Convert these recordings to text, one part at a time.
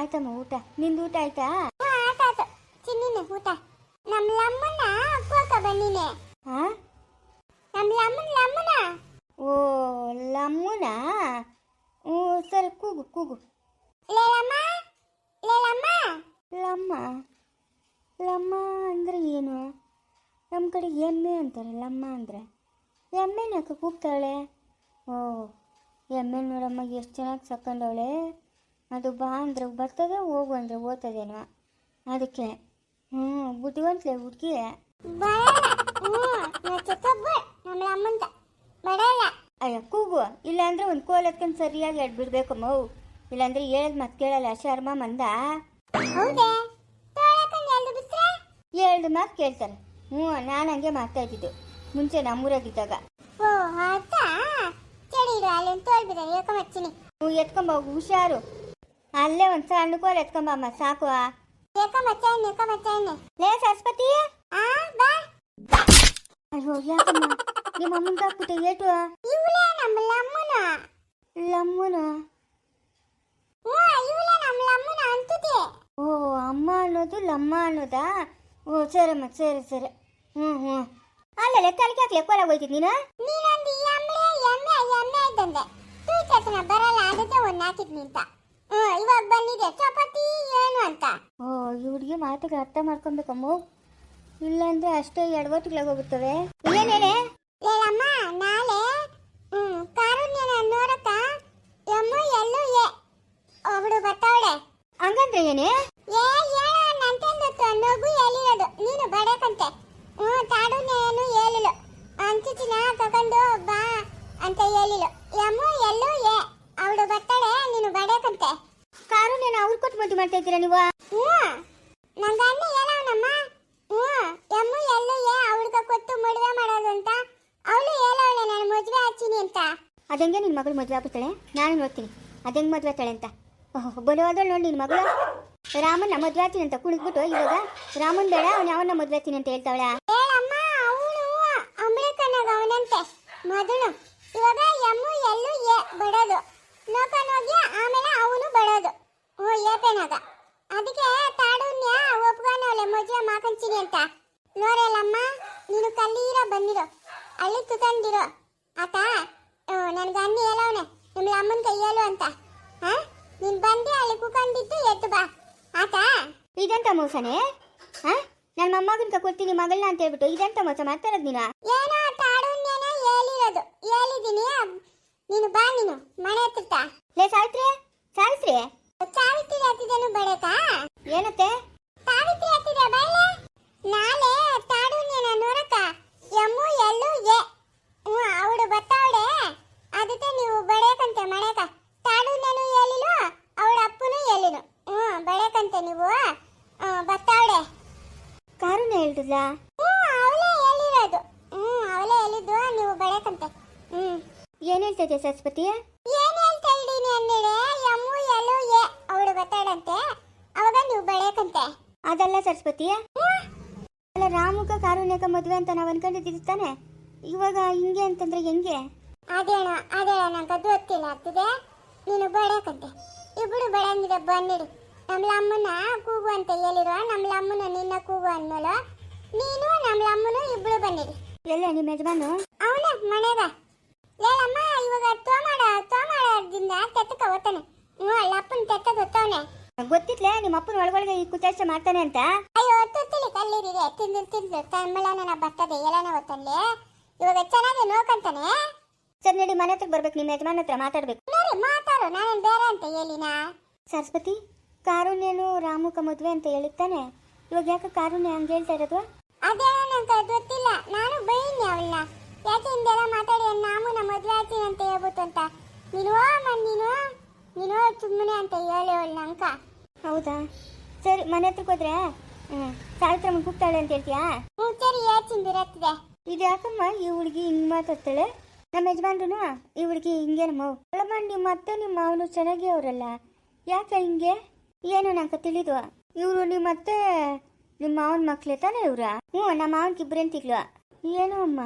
ಆಯ್ತಮ್ಮ ಊಟ? ನಿಂದು ಊಟ ಆಯ್ತಾ? ಆಟ ಆತು ಚಿನ್ನಿನ ಊಟ. ನಮ್ಮ ಲಮ್ಮನ್ನ ಅಕ್ಕೋಕ ಬಂದಿನೆ. ಹಾ ನಮ್ಮ ಅಮ್ಮನ ಲಮ್ಮನ? ಓ ಲಮ್ಮುನ? ಓ ಸರಿ ಕೂಗು ಕೂಗು. ಲೇಲಮ್ಮ? ಲೇಲಮ್ಮ? ಲಮ್ಮ? ಲಮ್ಮ ಅಂದ್ರೆ ಏನು? ನಮ್ಮ ಕಡೆ ಎಮ್ಮೆ ಅಂತಾರೆ ಲಮ್ಮ ಅಂದರೆ. ಎಮ್ಮೆನ ಯಾಕೆ ಕೂಗ್ತಾಳೆ? ಓ ಎಮ್ಮೆ ನೋಡಮ್ಮ ಎಷ್ಟು ಚೆನ್ನಾಗಿ ಸಕ್ಕಂಡವಳೆ ಅದು ಬಾ ಅಂದ್ರೆ ಬರ್ತದೆ ಹೋಗು ಅಂದ್ರೆ ಓದ್ತದೇನೋ ಅದಕ್ಕೆ ಹ್ಞೂ ಬುದ್ಧಿವಂತಲೆ ಹುಡುಗಿ. ಹ್ಞೂ ಅಯ್ಯ ಕೂಗು. ಇಲ್ಲಾಂದ್ರೆ ಒಂದು ಕೋಲ್ ಹತ್ಕೊಂಡು ಸರಿಯಾಗಿ ಎಡ್ಬಿಡ್ಬೇಕು ಮೌ. ಇಲ್ಲಾಂದ್ರೆ ಹೇಳದ್ ಮತ್ತೆ ಕೇಳಲ್ಲ ಶರ್ಮ ಮಂದ. ಹೇಳ್ದು ಮಾತು ಕೇಳ್ತಾರೆ. ಹ್ಞೂ ನಾನು ಹಂಗೆ ಮಾಡ್ತಾ ಇದ್ದಿದ್ದು. ಮುಂಚೆ ನಮ್ಮೂರಾಗಿದ್ದಾಗ. ನೀವು ಎತ್ಕೊಂಬ ಹುಷಾರು. ಅಲ್ಲೇ ಒಂದು ಸಣ್ಣ ಕೋಲ್ ಎತ್ಕೊಂಬಮ್ಮ ಸಾಕು ಲೇ ಸರಸ್ವತಿ. ಆ ಬಾ. ಅಯ್ಯೋ ಯಾಕಮ್ಮ? ನಿಮ್ಮ ಅಮ್ಮನ ಹಾಕ್ಬಿಟ್ಟೆ ಏಟು? ಲಮ್ಮನ. ಓ ಅಮ್ಮ ಅನ್ನೋದು ಲಮ್ಮ ಅನ್ನೋದಾ? ಓ ಸರಮ್ಮ ಸರಿ ಸರಿ. ಹ್ಞೂ ಹ್ಞೂ ಅಲ್ಲಲ್ಲೇ ತಲೆಗೆ ಹಾಕ್ಲೆ ಕೋಲ ಹೋಯ್ತಿದ್ ನೀನು? ನೀನೊಂದು ಎಮ್ಮೆ ಎಮ್ಮೆ ಎಮ್ಮೆ ಇದ್ದಂದೆ. ತೂಚತನ ಬರಲ್ಲ ಅದಕ್ಕೆ ಒಂದು ಹಾಕಿದ್ ನಿಂತ ಇವಾಗ ಬಂದಿದೆ. ಚಪಾತಿ ಏನು ಅಂತ? ಓ ಇ ಹುಡುಗಿ ಮಾತುಗಳು ಅರ್ಥ ಮಾಡ್ಕೊಬೇಕಮ್ಮ ಇಲ್ಲಾಂದ್ರೆ ಅಷ್ಟೇ ಎಡವಟ್ಟುಗಳಾಗಿ ಹೋಗುತ್ತವೆ. ಏನೇನೆ ಹೇಳಮ್ಮ ನಾಳೆ ಕಾರುಣ್ಯನ ನೋಡಕ್ಕ ಎಮ್ಮ ಎಲ್ಲೂ ಎ ಅವಳು ಬರ್ತಾವಳೆ ಹಂಗಂದ್ರೆ ಏನೇ? ಏ ಹೇಳ ನಂತೆಂದತ್ತು? ನಗು ಹೇಳಿರೋದು ನೀನು ಬಡಕಂತೆ. ಹ್ಞೂ ತಾಡುನೇನು ಹೇಳಿಲ್ಲ ಅಂಚಿಚಿನ ತಗೊಂಡು ಬಾ ಅಂತ ಹೇಳಿಲ್ಲ ಎಮ್ಮ ಎಲ್ಲೂ ಅವಳು ಬರ್ತಾಳೆ ನೀನು ಕಾರು ನೀನು ಅವ್ರು ಕೊಟ್ಟು ಮದುವೆ ಮಾಡ್ತಾ ಇದ್ದೀರಾ ನೀವು? ಹ್ಞೂ. ನಂಗೆ ಅಣ್ಣ ಹೇಳವನಮ್ಮ ಹ್ಞೂ. ಎಮ್ಮು ಎಲ್ಲು ಏ ಅವಳಿಗೆ ಕೊಟ್ಟು ಮದುವೆ ಮಾಡೋದು ಅಂತ. ಅವಳು ಹೇಳವಳೆ ನಾನು ಮದುವೆ ಹಚ್ಚಿನಿ ಅಂತ. ಅದಂಗೆ ನಿನ್ನ ಮಗಳು ಮದುವೆ ಆಗ್ಬಿಡ್ತಾಳೆ? ನಾನು ನೋಡ್ತೀನಿ. ಅದಂಗೆ ಮದುವೆ ಆಗ್ತಾಳೆ ಅಂತ. ಓಹೋ ಬಲವಾದಳು ನೋಡಿ ನಿನ್ನ ಮಗಳು. ರಾಮನ್ನ ಮದುವೆ ಆಗ್ತೀನಿ ಅಂತ ಕುಣಿದ್ಬಿಟ್ಟು ಇವಾಗ ರಾಮನ್ ಬೇಡ ಅವ್ನು ಯಾವನ್ನ ಮದುವೆ ಆಗ್ತೀನಿ ಅಂತ ಹೇಳ್ತಾವಳ? ಹೇಳಮ್ಮ ಅವಳು ಅಂಬಳಕನಾಗ ಅವನಂತೆ ಮೊದಲು. ಇವಾಗ ಎಮ್ಮು ಎಲ್ಲು ಏ ಬಡೋದು. ನೋಕನೋಗಿ ಆಮೇಲೆ ಅವನು ಬಡೋದು. ಓ ಏಪೇನಾಗ ಅದಕ್ಕೆ ತಾಡುನ್ಯ ಒಪ್ಕೊಂಡವಳೆ ಮದುವೆ ಮಾಕಂಚಿನಿ ಅಂತ. ನೋಡಲ್ಲಮ್ಮ ನೀನು ಕಲ್ಲೀರ ಬಂದಿರೋ. ಅಲ್ಲಿ ತುತಂದಿರೋ. ಆತ ನನಗೆ ಅಣ್ಣ ಹೇಳವನೆ ನಿಮ್ಮ ಅಮ್ಮನ ಕೈ ಹೇಳು ಅಂತ. ಹಾ? ನೀನ್ ಬಂದು ಅಲ್ಲಿ ಕುಕೊಂಡಿದ್ದು ಎತ್ತು ಬಾ. ಆತ ಇದೆಂತ ಮೋಸನೆ? ಹಾ? ನನ್ನ ಮೊಮ್ಮಗನ ಕೊಡ್ತೀನಿ ಮಗಳನ್ನ ಅಂತ ಹೇಳ್ಬಿಟ್ಟು ಇದೆಂತ ಮೋಸ ಮಾಡ್ತಾರದ್ ನೀನು? ಏನೋ ತಾಡುನ್ಯನ ಹೇಳಿರೋದು. ಹೇಳಿದೀನಿ ನೀನು ಬಾ ನೀನು ಮನೆ ಹತ್ತಿರ ಲೇ ಸಾವಿತ್ರಿ ಸಾವಿತ್ರಿ. ಸಾವಿತ್ರಿ ಹತ್ತಿದನು ಬಡಕ. ಏನತ್ತೆ? ಸಾವಿತ್ರಿ ಹತ್ತಿದ ಬೈಲೆ ನಾಳೆ ತಾಡುನ್ಯನ ನೋಡಕ ಎಮ್ಮು ಎಲ್ಲೂ ಎ ಹ್ಞೂ ಅವಳು ಬತ್ತಾವಳೆ. ಅದಕ್ಕೆ ನೀವು ಬಡಕಂತೆ ಮನೆಕ. ನಾನು ಎಲ್ಲಿಲು ಅವಳ ಅಪ್ಪನು ಎಲ್ಲಿಲು ಹ್ಞೂ ಬಡಕಂತೆ ನೀವು. ಬತ್ತಾವಳೆ. ಕಾರಣ ಹೇಳಿದ್ಲಾ ಹ್ಞೂ ಅವಳೇ ಎಲ್ಲಿರೋದು ಹ್ಞೂ ಅವಳೇ ಎಲ್ಲಿದ್ದು ನೀವು ಬಡಕಂತೆ. ಹ್ಞೂ. ಏನ್ ಹೇಳ್ತಾ ಇದೆಯಾ ಸರಸ್ವತಿ? ಏನ್ ಹೇಳ್ತಾ ಇದ್ದೀನಿ ಅಂದೇಳೆ ಎಮ್ಮು ಎಲ್ಲು ಎ ಅವಳು ಗೊತ್ತಾಡಂತೆ ಅವಾಗ ನೀವು ಬೆಳೆಯಕಂತೆ. ಅದಲ್ಲ ಸರಸ್ವತಿ. ಅಲ್ಲ ರಾಮುಕ ಕಾರುಣ್ಯಕ ಮದುವೆ ಅಂತ ನಾವು ಅನ್ಕೊಂಡಿದ್ದೀವಿ ತಾನೆ. ಇವಾಗ ಹಿಂಗೆ ಅಂತಂದ್ರೆ ಹೆಂಗೆ? ಅದೇಣ ಅದೇಣ ನಂಗೆ ಅದು ಗೊತ್ತಿಲ್ಲ ಆಗ್ತದೆ. ನೀನು ಬೆಳೆಯಕಂತೆ. ಇಬ್ಬರು ಬೆಳೆಯಂಗಿದೆ ಬನ್ನಿರಿ ನಮ್ಮ ಅಮ್ಮನ ಕೂಗು ಅಂತ ಹೇಳಿರುವ ನಮ್ಮ ಅಮ್ಮನ ನಿನ್ನ ಕೂಗು ಅನ್ನೋಳು ನೀನು ನಮ್ಮ ಅಮ್ಮನು ಇಬ್ಬರು ಬನ್ನಿರಿ ಎಲ್ಲ ನಿಮ್ಮ ಯಜಮಾನು? ಅವನ ಮನೆಗ. ಹೇಳಮ್ಮ ಇವಾಗ ತೋಮಾಡ ತೋಮಾಡದಿಂದ ತೆತ್ತಕ ಓತಾನೆ ಹ್ಞೂ ಅಪ್ಪನ ತೆತ್ತ ಗೊತ್ತವನೆ ಗೊತ್ತಿತ್ಲೆ ನಿಮ್ಮ ಅಪ್ಪನ ಒಳಗೊಳಗೆ ಈ ಕುಚಾಷ್ಟ ಮಾಡ್ತಾನೆ ಅಂತ. ಅಯ್ಯೋ ತುತ್ತಲಿ ಕಲ್ಲಿರಿದೆ ತಿಂದು ತಿಂದು ತಮ್ಮಳನ ಬರ್ತದೆ ಎಲ್ಲನ ಹೊತ್ತಲ್ಲಿ. ಇವಾಗ ಚೆನ್ನಾಗಿ ನೋಡ್ಕೊಂತಾನೆ. ಸರ್ ನಡಿ ಮನೆ ಹತ್ರ ಬರ್ಬೇಕು ನಿಮ್ಮ ಯಜಮಾನ ಹತ್ರ ಮಾತಾಡ್ಬೇಕು. ನೋಡಿ ಮಾತಾಡು ನಾನೇನು ಬೇರೆ ಅಂತ ಹೇಳಿನಾ? ಸರಸ್ವತಿ ಕಾರುಣ್ಯನು ರಾಮುಕ ಮದುವೆ ಅಂತ ಹೇಳುತ್ತಾನೆ ಇವಾಗ ಯಾಕೆ ಕಾರುಣ್ಯ ಹಂಗೆ ಹೇಳ್ತಾ ಇರೋದು? ಅದೇ ನಂಗೆ ಗೊತ್ತಿಲ್ಲ ನಾನು ಬೈನಿ ಅವಳನ್ನ. ಯಾಕೆ ಹಿಂದೆಲ್ಲ ಮಾತಾಡಿ ನಾವು ನಮ್ಮ ಮದುವೆ ಆಯ್ತೀನಿ ಅಂತ. ಹೇಳ್ಬಿಟ್ಟು ಅಂತ ನೀನು ಮನ್ ನೀನು ನೀನು ಸುಮ್ಮನೆ ಅಂತ ಹೇಳಿ ಅವಳು ನಂಕ ಹೌದಾ? ಸರಿ ಮನೆ ಹತ್ರಕ್ಕೆ ಹೋದ್ರೆ ಹ್ಞೂ ಸಾವಿತ್ರಮ್ಮ ಕೂಗ್ತಾಳೆ ಅಂತ ಹೇಳ್ತೀಯಾ? ಹ್ಞೂ ಸರಿ ಹೇಳ್ತಿಂದಿರತ್ತಿದೆ ಇದು ಯಾಕಮ್ಮ? ಈ ಹುಡುಗಿ ಹಿಂಗೆ ಮಾತಾಡ್ತಾಳೆ. ನಮ್ಮ ಯಜಮಾನ್ರು ಈ ಹುಡುಗಿ ಹಿಂಗೇನಮ್ಮ ಅಲ್ಲಮ್ಮ ನಿಮ್ಮ ಅತ್ತೆ ನಿಮ್ಮ ಮಾವನು ಚೆನ್ನಾಗಿ ಅವರಲ್ಲ. ಯಾಕೆ ಹಿಂಗೆ? ಏನು ನಂಗೆ ತಿಳಿದು. ಇವರು ನಿಮ್ಮ ಅತ್ತೆ ನಿಮ್ಮ ಮಾವನ ಮಕ್ಳೇ ತಾನೇ ಇವ್ರ? ಹ್ಞೂ ನಮ್ಮ ಮಾವನ್ಗೆ ಇಬ್ಬರು ಅಂತಿಗ್ಲು ಏನು ಅಮ್ಮ?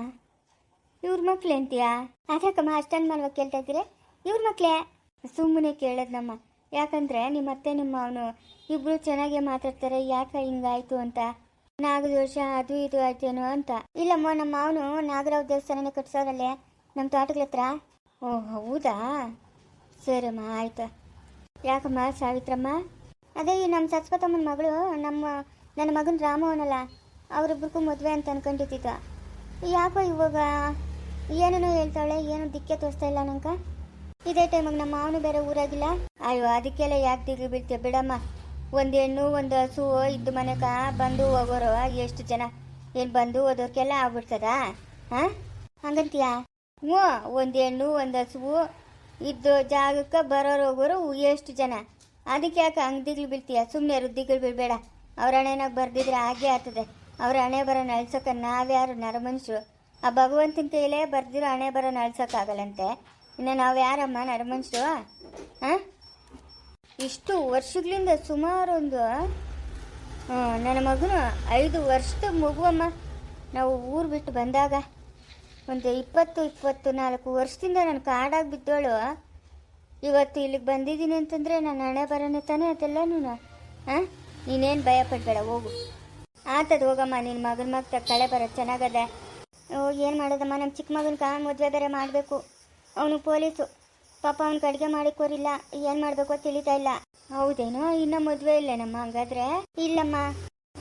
ಇವ್ರ ಮಕ್ಳು ಅಂತೀಯಾ ಅದಕ್ಕಮ್ಮ ಅಷ್ಟೊಂದು ಮಾಡ್ಬೇಕು ಕೇಳ್ತಾ ಇದ್ದೀರಿ? ಇವ್ರ ಮಕ್ಳೇ? ಸುಮ್ಮನೆ ಕೇಳದ್ನಮ್ಮ ಯಾಕಂದ್ರೆ ನಿಮ್ಮ ಅತ್ತೆ, ನಿಮ್ಮ ಅವನು ಇಬ್ರು ಚೆನ್ನಾಗೇ ಮಾತಾಡ್ತಾರೆ, ಯಾಕೆ ಹಿಂಗಾಯ್ತು ಅಂತ? ನಾಗದೋಷ ಅದು ಇದು ಆಯ್ತೇನೋ ಅಂತ. ಇಲ್ಲಮ್ಮ, ನಮ್ಮ ಅವನು ನಾಗರಾವ್ ದೇವಸ್ಥಾನನೇ ಕಟ್ಸೋರಲ್ಲೇ ನಮ್ಮ ತೋಟಗಳ ಹತ್ರ? ಓ, ಹೌದಾ? ಸರಿಯಮ್ಮ, ಆಯ್ತು. ಯಾಕಮ್ಮ ಸಾವಿತ್ರಮ್ಮ? ಅದೇ ಈ ನಮ್ಮ ಸಸ್ಪತಮ್ಮನ ಮಗಳು ನಮ್ಮ, ನನ್ನ ಮಗನ ರಾಮ ಅವನಲ್ಲ, ಅವರಿಬ್ರಿಗೂ ಮದುವೆ ಅಂತ ಅನ್ಕೊಂಡಿದ್ದ ಯಾಕೋ ಇವಾಗ ಏನೇನೋ ಹೇಳ್ತಾಳೆ, ಏನು ದಿಕ್ಕೆ ತೋರಿಸ್ತಾ ಇಲ್ಲ ನಂಕ ಇದೇ ಟೈಮಾಗ ನಮ್ಮ ಮಾವನು ಬೇರೆ ಊರಾಗಿಲ್ಲ. ಅಯ್ಯೋ, ಅದಕ್ಕೆಲ್ಲ ಯಾಕೆ ದಿಗ್ಲು ಬೀಳ್ತೀಯ? ಬಿಡಮ್ಮ. ಒಂದು ಹೆಣ್ಣು, ಒಂದು ಹಸು, ಇದ್ದು ಮನೆಕ ಬಂದು ಹೋಗೋರು ಎಷ್ಟು ಜನ? ಏನು ಬಂದು ಹೋದೋರ್ಗೆಲ್ಲ ಆಗ್ಬಿಡ್ತದ? ಹಾಂ ಹಂಗಂತೀಯ? ಹ್ಞೂ, ಒಂದು ಹೆಣ್ಣು, ಒಂದು ಹಸುವು, ಇದ್ದು ಜಾಗಕ್ಕೆ ಬರೋರು ಹೋಗೋರು ಎಷ್ಟು ಜನ? ಅದಕ್ಕೆ ಯಾಕೆ ಹಂಗೆ ದಿಗ್ಲು ಬೀಳ್ತೀಯ? ಸುಮ್ಮನೆ ದಿಗ್ಲು ಬೀಳ್ಬೇಡ. ಅವ್ರ ಹಣೆನಾಗ ಬರ್ದಿದ್ರೆ ಹಾಗೆ ಆಗ್ತದೆ. ಅವ್ರ ಹಣೆ ಬರೋ ನಳ್ಸೋಕೆ ನಾವ್ಯಾರು ನರಮನುಷ್ಯರು? ಆ ಭಗವಂತನ ಕೈಲೇ ಬರ್ದಿರೋ ಹಣೆ ಬರೋ ನಡ್ಸೋಕ್ಕಾಗಲ್ಲಂತೆ. ಇನ್ನು ನಾವು ಯಾರಮ್ಮ ನಡಮನ್ಸು ಹಾಂ ಇಷ್ಟು ವರ್ಷಗಳಿಂದ ಸುಮಾರು ಆ, ನನ್ನ ಮಗನು ಐದು ವರ್ಷದ ಮಗುವಮ್ಮ. ನಾವು ಊರು ಬಿಟ್ಟು ಬಂದಾಗ ಒಂದು ಇಪ್ಪತ್ತು ಇಪ್ಪತ್ತು ನಾಲ್ಕು ವರ್ಷದಿಂದ ನಾನು ಕಾಡಾಗಿ ಬಿದ್ದೋಳು. ಇವತ್ತು ಇಲ್ಲಿಗೆ ಬಂದಿದ್ದೀನಿ ಅಂತಂದರೆ ನನ್ನ ಹಣೆ ಬರೋಣ ತಾನೇ ಅದೆಲ್ಲನೂ? ಹಾಂ ನೀನೇನು ಭಯ ಪಡ್ಬೇಡ ಹೋಗು. ಆತದ ಹೋಗಮ್ಮ ನಿನ್ನ ಮಗನ ಮಗ ಕಳೆ ಬರೋದು ಚೆನ್ನಾಗದೆ. ಏನು ಮಾಡೋದಮ್ಮ? ನಮ್ಮ ಚಿಕ್ಕ ಮಗನ ಮದುವೆ ಬೇರೆ ಮಾಡಬೇಕು. ಅವನು ಪೊಲೀಸು. ಪಾಪ ಅವ್ನಿಗೆ ಅಡುಗೆ ಮಾಡಿಕೋರಿಲ್ಲ. ಏನು ಮಾಡಬೇಕು ತಿಳಿತಾ ಇಲ್ಲ. ಹೌದೇನೋ? ಇನ್ನೂ ಮದುವೆ ಇಲ್ಲೇನಮ್ಮ? ಹಂಗಾದ್ರೆ? ಇಲ್ಲಮ್ಮ.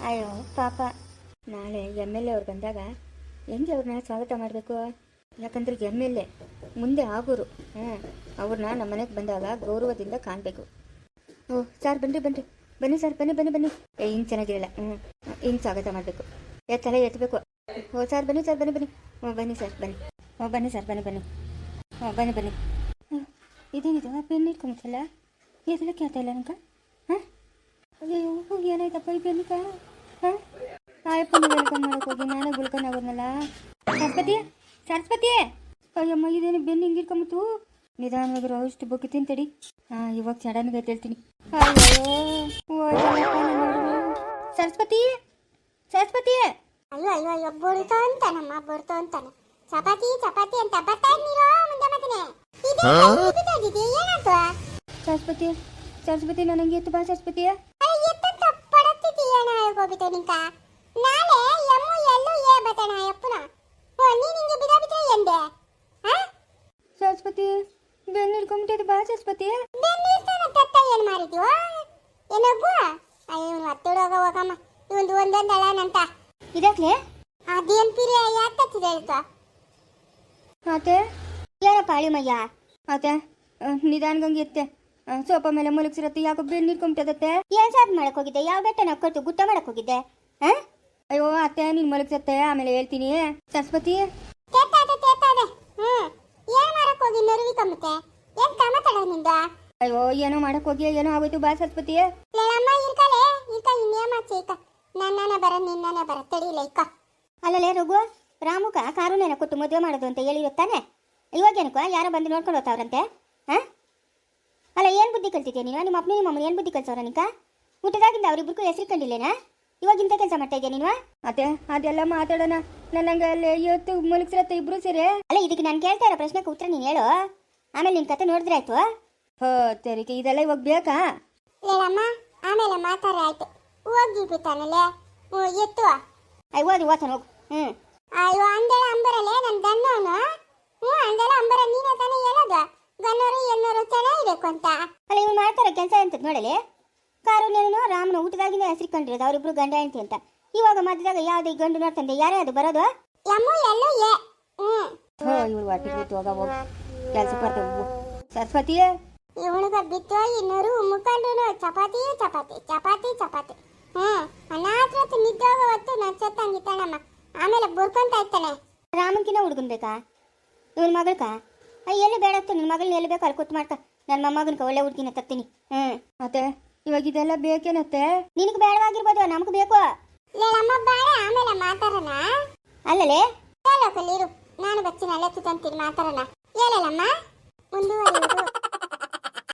ಅಯ್ಯೋ, ಪಾಪ. ನಾಳೆ ಎಂ ಎಲ್ ಎ ಅವ್ರು ಬಂದಾಗ ಹೆಂಗೆ ಅವ್ರನ್ನ ಸ್ವಾಗತ ಮಾಡಬೇಕು? ಯಾಕಂದ್ರೆ ಎಂ ಎಲ್ ಎ ಮುಂದೆ ಆಗೋರು. ಹಾಂ ಅವ್ರನ್ನ ನಮ್ಮ ಮನೆಗೆ ಬಂದಾಗ ಗೌರವದಿಂದ ಕಾಣಬೇಕು. ಓ, ಸರ್ ಬನ್ನಿ ಬನ್ನಿ ಬನ್ನಿ ಸರ್, ಬನ್ನಿ ಬನ್ನಿ ಬನ್ನಿ. ಏ ಹಿಂಗೆ ಚೆನ್ನಾಗಿರಲ್ಲ. ಹ್ಞೂ ಹಿಂಗೆ ಸ್ವಾಗತ ಮಾಡಬೇಕು. ಏ ತಲೆ ಎತ್ತಬೇಕು ಓ, ಸರ್, ಬನ್ನಿ ಸರ್, ಬನ್ನಿ ಬನ್ನಿ. ಹ್ಞೂ ಬನ್ನಿ, ಸರ್, ಬನ್ನಿ. ಹ್ಞೂ ಬನ್ನಿ, ಸರ್, ಬನ್ನಿ ಬನ್ನಿ. ಹ್ಞೂ ಬನ್ನಿ ಬನ್ನಿ. ಹ್ಮ್. ಇದೇನಿದು? ಪೆನ್ ಇಟ್ಕೊಂಬಿಟ್ಟಲ್ಲ ಇದೆಲ್ಲ ಕೇಳ್ತಾ ಇಲ್ಲ ಹಾಂ? ಅಯ್ಯೋ ಏನಾಯ್ತಪ್ಪ ಈ ಪೆನ್ನಿಕ ಹಾಂ? ಆಯಪ್ಪ ವೆಲ್ಕಮ್ ಮಾಡಕ್ಕೆ ಹೋಗಿ, ನಾನೇ ಗುಳ್ಕೊಂಡು ಆಗೋದ್ನಲ್ಲ? ಸರಸ್ವತಿ? ಅಯ್ಯಮ್ಮ, ಇದೇನು ಬೆನ್ನು ಹಿಂಗೆ ಇಟ್ಕೊಂಬಿಟ್ಟು ನಿಧಾನವಾಗಿರೋ ಅಷ್ಟು ಬೊಕ್ಕೆ ತಿಂತಡಿ. ಹಾಂ, ಇವಾಗ ಸಡನ್ಗೆ ಅಯ್ಯೋ ಸರಸ್ಪತಿ ಸರಸ್ಪತಿ ಸರಸ್ವತಿ? ಅಯ್ಯೋ ಅಯ್ಯೋ ಅಯ್ಯೋ ಬಡ್ತು ಅಂತಾನಮ್ಮ ಬಡ್ತು ಅಂತಾನೆ. ಚಪಾತಿ ಚಪಾತಿ ಅಂತ ಬರ್ತಾ ಇದ್ದೀರೋ ಮುಂದೆ ಮಗನೇ ಇದೇನಾಯ್ತು ಸರಸ್ವತಿ ಸರಸ್ವತಿ ನನಗೆ ಎತ್ತು ಬಾ ಸರಸ್ವತಿ. ಎತ್ತ ಪಡತ್ತಿದ್ದೀ ಏನ ಹೋಗ್ಬಿಟ್ಟೆ ನಿಂಕ? ನಾಳೆ ಎಮ್ಮು ಎಲ್ಲೂ ಏ ಬತಣ ಅಪ್ಪನ ಓ ನೀ ನಿಂಗೆ ಬಿದ ಬಿದ್ರೆ ಎಂದೆ? ಸರಸ್ವತಿ ಬೆನ್ನು ಹಿಡ್ಕೊಂಬಿಟ್ಟಿದ್ದು ಬಾ ಸರಸ್ವತಿ. ಬೆನ್ನಿರ್ತಾನ ತತ್ತ ಏನ್ ಮಾಡಿದ್ಯೋ? ಏನಬ್ಬು ಅಯ್ಯೋ ಇವನು ಹತ್ತೋಡೋಗ ಹೋಗಮ್ಮ. ಇದಾಕ್ಲೆ ಅದೇನ್ ಪಿರಿ ಯಾಕೆ ತಚ್ಚಿದೆ ಹೇಳ್ತ? ಆತೆ ಏನಪ್ಪ ಅಳಿಮಯ್ಯ ಆತೆ ನಿಧಾನಗಂಗೆ ಎತ್ತೆ ಸೋಪ ಮೇಲೆ ಮಲಗಿಸಿರತ್ತೆ ಯಾಕೋ ಬೆನ್ನು ನೀರ್ಕೊಂಬಿಟ್ಟದತ್ತೆ ಏನ್ ಸಾಧ್ ಮಾಡಕ್ ಹೋಗಿದ್ದೆ ಯಾವ ಬೆಟ್ಟ ನಾವು ಕಟ್ಟು ಗುಟ್ಟ ಮಾಡಕ್ ಹೋಗಿದ್ದೆ ಹಾ? ಅಯ್ಯೋ ಅತ್ತೆ ನೀನ್ ಮಲಗಿಸತ್ತೆ ಆಮೇಲೆ ಹೇಳ್ತೀನಿ. ಸರಸ್ವತಿ? ಅಯ್ಯೋ ಏನೋ ಮಾಡಕ್ ಹೋಗಿ ಏನೋ ಆಗೋಯ್ತು ಬಾ ಸರಸ್ವತಿ. ನನ್ನನೆ ಬರ ನಿನ್ನ ಬರ ತಡಿಲ ಇಕ್ಕ ಅಲ್ಲಲೇ ರಘು ರಾಮುಕ ಕಾರುನೇನ ಕೊಟ್ಟು ಮದುವೆ ಮಾಡೋದು ಅಂತ ಹೇಳಿರುತ್ತಾನೆ. ಇವಾಗೇನಕ್ಕ ಯಾರೋ ಬಂದು ನೋಡ್ಕೊಂಡು ಹೋಗ್ತಾವ್ರಂತೆ? ಹಾ ಅಲ್ಲ ಏನು ಬುದ್ಧಿ ಕಲ್ತಿದ್ಯಾ ನೀನು? ನಿಮ್ಮ ಅಪ್ಪನ ನಿಮ್ಮ ಅಮ್ಮನ ಏನು ಬುದ್ಧಿ ಕಲ್ಸವ್ರ ನಿಕ ಊಟದಾಗಿಂದ ಅವ್ರಿಬ್ರಿಗೂ ಹೆಸರು ಕಂಡಿಲ್ಲೇನಾ? ಇವಾಗಿಂತ ಇಂಥ ಕೆಲಸ ಮಾಡ್ತಾ ಇದೆಯಾ ನೀನು? ಅದೇ ಅದೆಲ್ಲ ಮಾತಾಡೋಣ. ನನ್ನಂಗೆ ಅಲ್ಲಿ ಇವತ್ತು ಮಲಗಿಸಿರತ್ತೆ ಇಬ್ರು ಸೇರಿ. ಅಲ್ಲ ಇದಕ್ಕೆ ನಾನು ಕೇಳ್ತಾ ಇರೋ ಪ್ರಶ್ನೆಗೆ ಉತ್ತರ ನೀನು ಹೇಳು. ಆಮೇಲೆ ನಿನ್ನ ಕತೆ ನೋಡಿದ್ರೆ ಆಯ್ತು. ಹೋ ತೆರಿಗೆ ಇದೆಲ್ಲ ಇವಾಗ ಬೇಕಾ? ಹೇಳಮ್ಮ ಆಮೇಲೆ ಮಾತಾಡ ಆಯ್ತು. ಹೋಗಿ ಬಿಟ್ಟಾನಲ್ಲೇ ಹ್ಞೂ ಎತ್ತು ಅಯ್ಯ ಓದಿ ಓದ್ತಾನೆ ಹೋಗು. ಹ್ಞೂ ಅಯ್ಯೋ ಅಂದಳ ಅಂಬರಲ್ಲೇ ನನ್ನ ಗನ್ನವನು ಹ್ಞೂ ಅಂದಳ ಅಂಬರ ನೀನೇ ತಾನೇ ಹೇಳೋದು? ಗನ್ನೋರು ಎನ್ನೋರು ಚೆನ್ನಾಗಿರ್ಬೇಕು ಅಂತ. ಅಲ್ಲ ಇವ್ನು ಮಾಡ್ತಾರೋ ಕೆಲಸ ಅಂತ ನೋಡಲಿ? ಕಾರುಣ್ಯನು ರಾಮನ ಊಟದಾಗಿಂದ ಹೆಸರು ಕಂಡಿರೋದು ಅವರಿಬ್ರು ಗಂಡ ಹೆಂಡತಿ ಅಂತ. ಇವಾಗ ಮಧ್ಯದಾಗ ಯಾವುದೇ ಗಂಡು ನೋಡ್ತಂದೆ ಯಾರೇ ಅದು ಬರೋದು? ಎಮ್ಮು ಎಲ್ಲೂ ಏ ಹ್ಞೂ ಹೋ ಇವ್ರು ಹೊಟ್ಟೆ ಬಿತ್ತು ಹೋಗ ಹೋಗ. ಕೆಲಸ ಬರ್ತವೆ ಸರಸ್ವತಿ ಇವನಿಗ ಬಿತ್ತು ಇನ್ನೂರು ಮುಖಂಡು ಚಪಾತಿ ಚಪಾತಿ ಚಪಾತಿ ಚಪಾತಿ. ಹ್ಮ್ ಅನಾಥರತ್ತು ನಿದ್ದೆ ಹೋಗೋ ಹೊತ್ತು ನಚ್ಚತ್ತಂಗಿತ್ತಾಳಮ್ಮ ಆಮೇಲೆ ಬುರ್ಕೊಂತ ಇರ್ತಾನೆ ರಾಮನ್ಕಿನ ಹುಡುಗನ್ ಬೇಕಾ? ಇವನ್ ಮಗಳ್ಕ? ಅಯ್ಯ ಎಲ್ಲಿ ಬೇಡ ನಿನ್ನ ಮಗಳನ್ನ ಎಲ್ಲಿ ಬೇಕು ಅಲ್ಲಿ ಕೂತ್ ಮಾಡ್ಕ. ನನ್ನ ಮೊಮ್ಮಗನ್ಕ ಒಳ್ಳೆ ಹುಡುಗಿನ ತತ್ತೀನಿ ಹ್ಮ್ ಮತ್ತೆ ಇವಾಗ ಇದೆಲ್ಲ ಬೇಕೇನತ್ತೆ? ನಿನಗೆ ಬೇಡವಾಗಿರ್ಬೋದು ನಮ್ಗೆ ಬೇಕು. ಲೇಳಮ್ಮ ಬಾರ ಆಮೇಲೆ ಮಾತಾಡೋಣ. ಅಲ್ಲಲೇ? ಹೇಳೋಕಲ್ಲಿರು ನಾನು ಬಚ್ಚಿನ ಅಲ್ಲೇ ತಂತೀನಿ ಮಾತಾಡೋಣ. ಹೇಳಲ್ಲಮ್ಮ ಮುಂದುವರಿಯುವುದು.